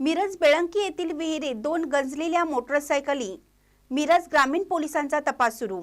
मिरज बेळंकी येथील विहिरीत दोन गंजलेल्या मोटरसायकली मिरज ग्रामीण पोलिसांचा तपास सुरू.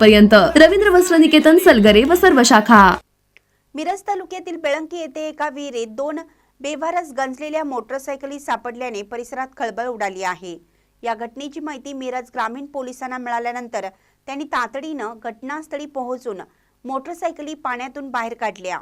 पर्यंत रवींद्र वस्त्र निकेतन सलगरे व सर्व शाखा. मिरज तालुक्यातील बेळंकी येथे एका विहिरीत दोन बेवारस गंजलेल्या मोटरसायकली सापडल्याने परिसरात खळबळ उडाली आहे. या घटनेची माहिती मिरज ग्रामीण पोलिसांना मिळाल्यानंतर त्यांनी तातडीनं घटनास्थळी पोहोचून मोटरसायकली पाण्यातून बाहेर काढल्या.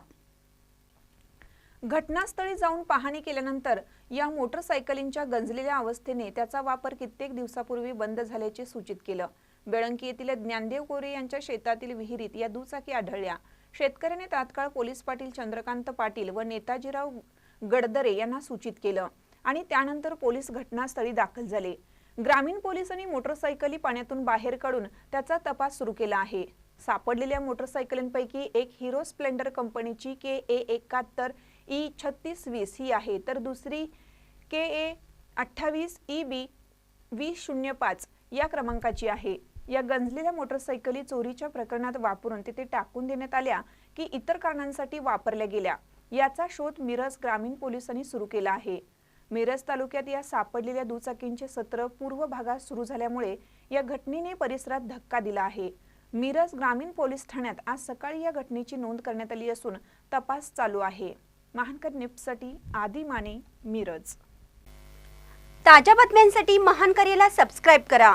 घटनास्थळी जाऊन पाहणी केल्यानंतर या मोटरसायकलींच्या गंजलेल्या अवस्थेने त्याचा वापर कित्येक दिवसापूर्वी बंद झाल्याचे सूचित केलं. बेळंकी येथील ज्ञानदेव कोरे यांच्या शेतातील विहिरीत या दुचाकी आढळल्या. शेतकऱ्याने तात्काळ पोलीस पाटील चंद्रकांत पाटील व नेताजीराव गडदरे यांना सूचित केलं आणि त्यानंतर पोलीस घटनास्थळी दाखल झाले. ग्रामीण पोलिसांनी मोटरसायकली पाण्यातून बाहेर काढून त्याचा तपास सुरू केला आहे. सापडलेल्या मोटरसायकलींपैकी एक हिरो स्प्लेंडर कंपनीची के ए एकाहत्तर ई छत्तीस वीस ही आहे तर दुसरी के ए अठ्ठावीस ई बी वीस शून्य पाच या क्रमांकाची आहे. या गंजलेल्या मोटरसायकली चोरीच्या प्रकरणात वापरून तिथे टाकून देण्यात आल्या की इतर कारणांसाठी वापरल्या गेल्या. याचा शोध मिरज ग्रामीण पोलिसांनी सुरू केला आहे. मिरज तालुक्यात या सापडलेल्या दुचाकींचे सत्र पूर्व भागात सुरू झाल्यामुळे या घटनेने परिसरात धक्का दिला आहे. मिरज ग्रामीण पोलीस ठाण्यात आज सकाळी या घटनेची नोंद करण्यात आली असून तपास चालू आहे. महानकर निपसाठी आदी माने मिरज. ताज्या बातम्यांसाठी महान सबस्क्राईब करा.